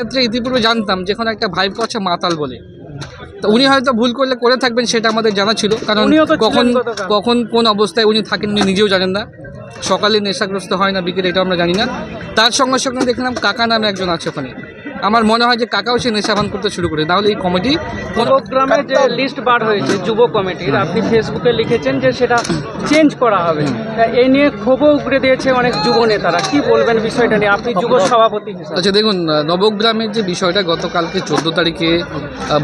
ক্ষেত্রে ইতিপূর্বে জানতাম যে কোনো একটা ভাইপো আছে মাতাল বলে। তো উনি হয়তো ভুল করলে করে থাকবেন সেটা আমাদের জানা ছিল কারণ কখন কখন কোন অবস্থায় উনি থাকেন উনি নিজেও জানেন না। সকালে নেশাগ্রস্ত হয় না বিকেলে এটা আমরা জানি না। তার সঙ্গে সঙ্গে দেখলাম কাকা নামে একজন আছে ওখানে। আমার মনে হয় যে কাকাও সে নেশাভান করতে শুরু করে তাহলে এই কমিটি নবগ্রামে যে লিস্ট বার হয়েছে যুব কমিটির আপনি ফেসবুকে লিখেছেন যে সেটা চেঞ্জ করা হবে। এই নিয়ে ক্ষোভও উগড়ে দিয়েছে অনেক যুব নেতারা। কি বলবেন বিষয়টা নিয়ে? আপনি যুব সভাপতি আচ্ছা দেখুন নবগ্রামের যে বিষয়টা গতকালকে চোদ্দ তারিখে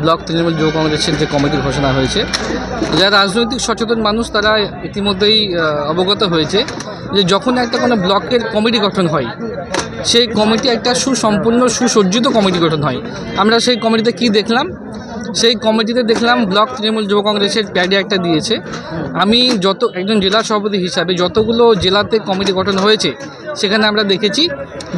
ব্লক তৃণমূল যুব কংগ্রেসের যে কমিটি ঘোষণা হয়েছে যারা রাজনৈতিক সচেতন মানুষ তারা ইতিমধ্যেই অবগত হয়েছে। যে যখন একটা কোনো ব্লকের কমিটি গঠন হয়, সেই কমিটি একটা সুসম্পূর্ণ, সুসজ্জিত কমিটি গঠন হয়। আমরা সেই কমিটিতে কি দেখলাম? সেই কমিটিতে দেখলাম ব্লক তৃণমূল যুব কংগ্রেসের প্যাডে একটা দিয়েছে। আমি যত, একজন জেলা সভাপতি হিসাবে যতগুলো জেলাতে কমিটি গঠন হয়েছে, সেখানে আমরা দেখেছি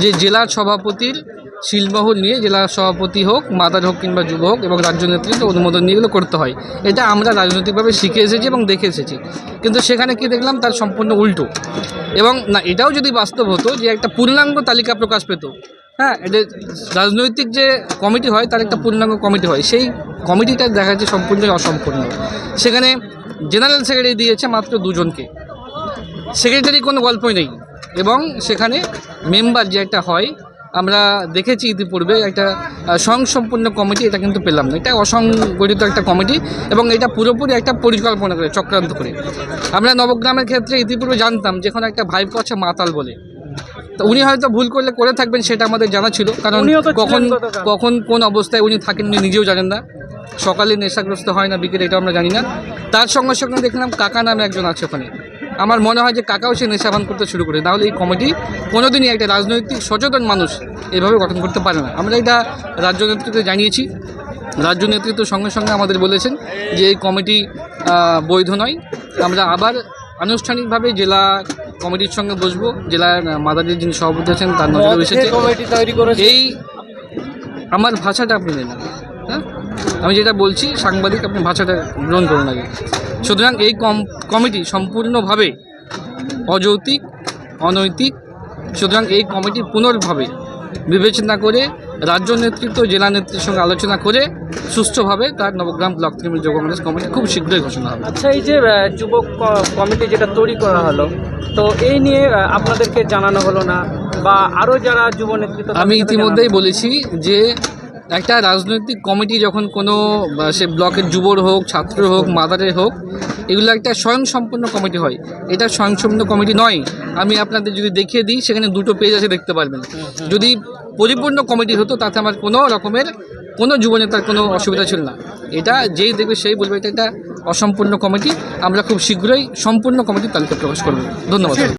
যে জেলা সভাপতির শিলমোহর নিয়ে জেলা সভাপতি হোক, মাদার হোক কিংবা যুব হোক এবং রাজ্য নেতৃত্ব অনুমোদন নিয়ে এগুলো করতে হয়। এটা আমরা রাজনৈতিকভাবে শিখে এসেছি এবং দেখে এসেছি। কিন্তু সেখানে কি দেখলাম, তার সম্পূর্ণ উল্টো। এবং না, এটাও যদি বাস্তব হতো যে একটা পূর্ণাঙ্গ তালিকা প্রকাশ পেত। হ্যাঁ এটা রাজনৈতিক যে কমিটি হয়, তার একটা পূর্ণাঙ্গ কমিটি হয়। সেই কমিটিটা দেখা যাচ্ছে সম্পূর্ণ অসম্পূর্ণ। সেখানে জেনারেল সেক্রেটারি দিয়েছে মাত্র দুজনকে। সেক্রেটারি কোনো গল্পই নেই। এবং সেখানে মেম্বার যে একটা হয় আমরা দেখেছি ইতিপূর্বে একটা স্বয়ংসম্পূর্ণ কমিটি এটা কিন্তু পেলাম না। এটা অসংগঠিত একটা কমিটি এবং এটা পুরোপুরি একটা পরিকল্পনা করে চক্রান্ত করে। আমরা নবগ্রামের ক্ষেত্রে ইতিপূর্বে জানতাম যে কোনো একটা ভাইপো আছে মাতাল বলে। তো উনি হয়তো ভুল করলে করে থাকবেন সেটা আমাদের জানা ছিল। কারণ কখন কখন কোন অবস্থায় উনি থাকেন উনি নিজেও জানেন না। সকালে নেশাগ্রস্ত হয় না বিকেলে এটা আমরা জানি না। তার সঙ্গে সঙ্গে দেখলাম কাকা নামে একজন আছে ওখানে। আমার মনে হয় যে কাকাও সে নেশাবান করতে শুরু করে। তাহলে এই কমিটি কোনোদিনই একটা রাজনৈতিক সচেতন মানুষ এভাবে গঠন করতে পারে না। আমরা এটা রাজ্য নেতৃত্বে জানিয়েছি। রাজ্য নেতৃত্ব সঙ্গে সঙ্গে আমাদের বলেছেন যে এই কমিটি বৈধ নয়। আমরা আবার আনুষ্ঠানিকভাবে জেলা কমিটির সঙ্গে বসবো। জেলার মাদারির যিনি সভাপতি আছেন তার নজরে এসেছে। কমিটি তৈরি করেছে? এই আমার ভাষাটা আপনি নেন। হ্যাঁ? আমি যেটা বলছি সাংবাদিক আপনি ভাষাটা গ্রহণ করুন আগে। সুতরাং এই কম কমিটি সম্পূর্ণভাবে অযৌক্তিক অনৈতিক সুতরাং এই কমিটি পুনর্ভাবে বিবেচনা করে রাজ্য নেতৃত্ব জেলা নেতৃত্বের সঙ্গে আলোচনা করে সুষ্ঠুভাবে তার নবগ্রাম ব্লক তৃণমূল যুব কংগ্রেস কমিটি খুব শীঘ্রই ঘোষণা হবে। আচ্ছা এই যে যুবক কমিটি যেটা তৈরি করা হলো তো এই নিয়ে আপনাদেরকে জানানো হলো না? বা আরও যারা যুব নেতৃত্ব আমি ইতিমধ্যেই বলেছি যে একটা রাজনৈতিক কমিটি যখন কোনো সে ব্লকের যুবর হোক ছাত্র হোক মাদারের হোক এগুলো একটা স্বয়ংসম্পূর্ণ কমিটি হয়। এটা স্বয়ংসম্পূর্ণ কমিটি নয়। আমি আপনাদের যদি দেখিয়ে দিই সেখানে দুটো পেজ আছে দেখতে পারবেন। যদি পরিপূর্ণ কমিটি হতো তাতে আমার কোনো রকমের কোনো যুবনেতার কোনো অসুবিধা ছিল না। এটা যেই দেখবে সেই বলবে এটা একটা অসম্পূর্ণ কমিটি। আমরা খুব শীঘ্রই সম্পূর্ণ কমিটির তালিকা প্রকাশ করব। ধন্যবাদ।